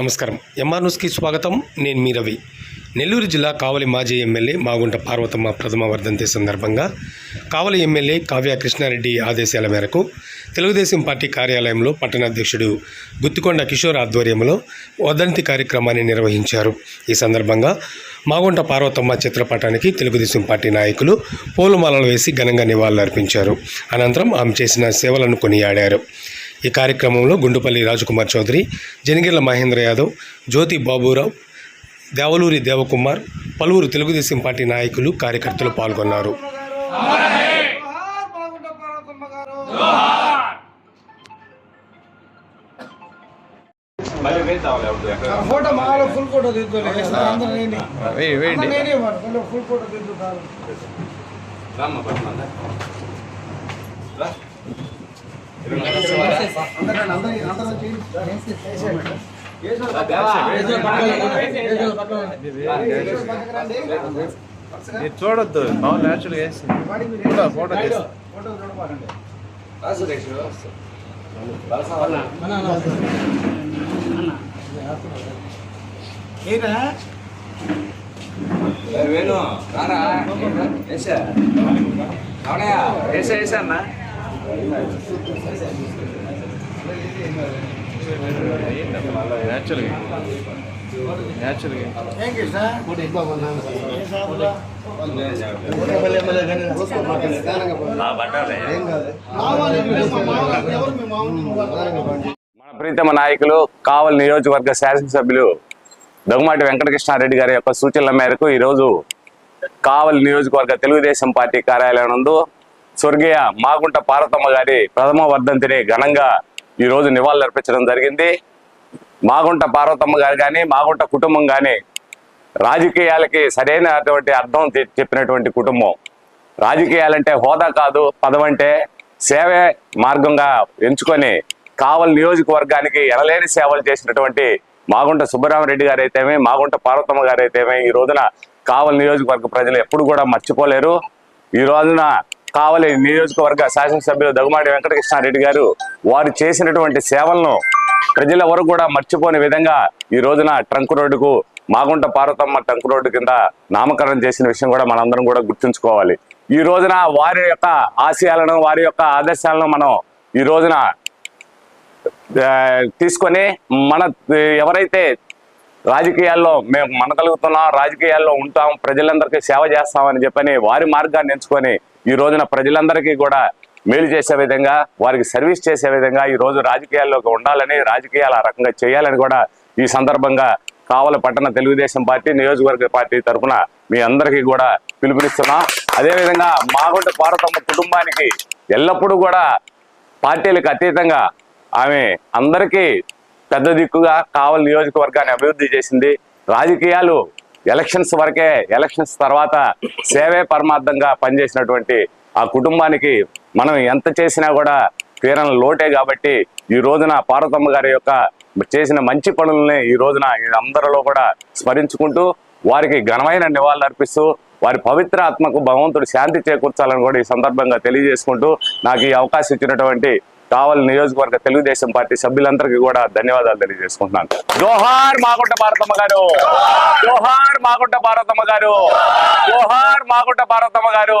నమస్కారం. ఎంఆర్ న్యూస్కి స్వాగతం. నేను మీ రవి. నెల్లూరు జిల్లా కావలి మాజీ ఎమ్మెల్యే మాగుంట పార్వతమ్మ ప్రథమ వర్ధంతి సందర్భంగా కావలి ఎమ్మెల్యే కావ్య కృష్ణారెడ్డి ఆదేశాల మేరకు తెలుగుదేశం పార్టీ కార్యాలయంలో పట్టణాధ్యక్షుడు గుత్తికొండ కిషోర్ ఆధ్వర్యంలో వర్ధంతి కార్యక్రమాన్ని నిర్వహించారు. ఈ సందర్భంగా మాగుంట పార్వతమ్మ చిత్రపటానికి తెలుగుదేశం పార్టీ నాయకులు పూలమాలలు వేసి ఘనంగా నివాళులర్పించారు. అనంతరం ఆమె చేసిన సేవలను కొనియాడారు. ఈ కార్యక్రమంలో గుండుపల్లి రాజకుమార్ చౌదరి జనగిర్ల మహేంద్ర యాదవ్ జ్యోతి బాబురావు దేవలూరి దేవకుమార్ పలువురు తెలుగుదేశం పార్టీ నాయకులు కార్యకర్తలు పాల్గొన్నారు. ఫోటో మాలో ఫుల్ ఫోటో ఫుల్ మీరు చూడొద్దు. మామూలు న్యాచురల్ వేసి ఫోటో ఫోటో వేణు రారా. వేసా వేసా వేసా అన్న. మన ప్రీతమ నాయకులు కావలి నియోజకవర్గ శాసనసభ్యులు దొంగమాటి వెంకటకృష్ణారెడ్డి గారి యొక్క సూచనల మేరకు ఈరోజు కావలి నియోజకవర్గ తెలుగుదేశం పార్టీ కార్యాలయం నందు స్వర్గీయ మాగుంట పార్వతమ్మ గారి ప్రథమ వర్ధంతిని ఘనంగా ఈరోజు నివాళులర్పించడం జరిగింది. మాగుంట పార్వతమ్మ గారు కానీ మాగుంట కుటుంబం కానీ రాజకీయాలకి సరైనటువంటి అర్థం చెప్పినటువంటి కుటుంబం. రాజకీయాలంటే హోదా కాదు పదవంటే సేవే మార్గంగా ఎంచుకొని కావలి నియోజకవర్గానికి ఎనలేని సేవలు చేసినటువంటి మాగుంట సుబ్బరామరెడ్డి గారు అయితేమే మాగుంట పార్వతమ్మ గారు అయితేమే ఈ రోజున కావలి నియోజకవర్గ ప్రజలు ఎప్పుడు కూడా మర్చిపోలేరు. ఈ రోజున కావలి నియోజకవర్గ శాసనసభ్యులు దగుమాటి వెంకటకృష్ణారెడ్డి గారు వారు చేసినటువంటి సేవలను ప్రజల వరకు కూడా మర్చిపోని విధంగా ఈ రోజున ట్రంక్ రోడ్డుకు మాగుంట పార్వతమ్మ ట్రంక్ రోడ్డు కింద నామకరణం చేసిన విషయం కూడా మనందరం కూడా గుర్తుంచుకోవాలి. ఈ రోజున వారి యొక్క ఆశయాలను వారి యొక్క ఆదర్శాలను మనం ఈ రోజున తీసుకొని మన ఎవరైతే రాజకీయాల్లో మేము మనగలుగుతున్నాం రాజకీయాల్లో ఉంటాం ప్రజలందరికీ సేవ చేస్తామని చెప్పని వారి మార్గాన్ని ఎంచుకొని ఈ రోజున ప్రజలందరికీ కూడా మేలు చేసే విధంగా వారికి సర్వీస్ చేసే విధంగా ఈ రోజు రాజకీయాల్లోకి ఉండాలని రాజకీయాలు ఆ రకంగా చేయాలని కూడా ఈ సందర్భంగా కావల పట్టణ తెలుగుదేశం పార్టీ నియోజకవర్గ పార్టీ తరఫున మీ అందరికీ కూడా పిలుపునిస్తున్నాం. అదేవిధంగా మాగుంట పార్వతమ్మ కుటుంబానికి ఎల్లప్పుడూ కూడా పార్టీలకు అతీతంగా ఆమె అందరికీ పెద్ద దిక్కుగా కావలి నియోజకవర్గాన్ని అభివృద్ధి చేసింది. రాజకీయాలు ఎలక్షన్స్ వరకే ఎలక్షన్స్ తర్వాత సేవే పరమార్థంగా పనిచేసినటువంటి ఆ కుటుంబానికి మనం ఎంత చేసినా కూడా తీరని లోటే కాబట్టి ఈ రోజున పార్వతమ్మ గారి యొక్క చేసిన మంచి పనులని ఈ రోజున అందరిలో కూడా స్మరించుకుంటూ వారికి ఘనమైన నివాళులు అర్పిస్తూ వారి పవిత్ర ఆత్మకు భగవంతుడు శాంతి చేకూర్చాలని కూడా ఈ సందర్భంగా తెలియజేసుకుంటూ నాకు ఈ అవకాశం ఇచ్చినటువంటి కావలి నియోజకవర్గ తెలుగుదేశం పార్టీ సభ్యులందరికీ కూడా ధన్యవాదాలు తెలియజేసుకుంటున్నాను. జోహార్ మాగుంట భారతమ్మ గారు! జోహార్ మాగుంట భారతమ్మ గారు! జోహార్ మాగుంట భారతమ్మ గారు!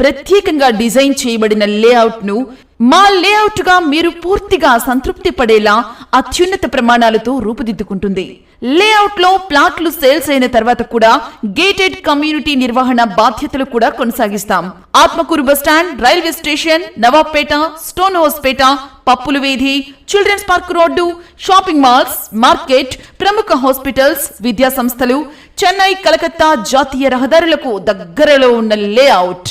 ప్రత్యేకంగా డిజైన్ చేయబడిన లేఅవుట్ను మా లేఅవుట్గా మీరు పూర్తిగా సంతృప్తి పడేలా అత్యున్నత ప్రమాణాలతో రూపుదిద్దుకుంటుంది. లేఅవుట్లో ప్లాట్లు సేల్స్ అయిన తర్వాత కూడా గేటెడ్ కమ్యూనిటీ నిర్వహణ బాధ్యతలు కూడా కొనసాగిస్తాం. Atmakur bus stand railway station Nawabpet Stonehousepet పప్పుల వీధి children's park road shopping malls market ప్రముఖ హాస్పిటల్స్ విద్యా సంస్థలు చెన్నై కలకత్తా జాతీయ రహదారులకు దగ్గరలో ఉన్న లేఅవుట్.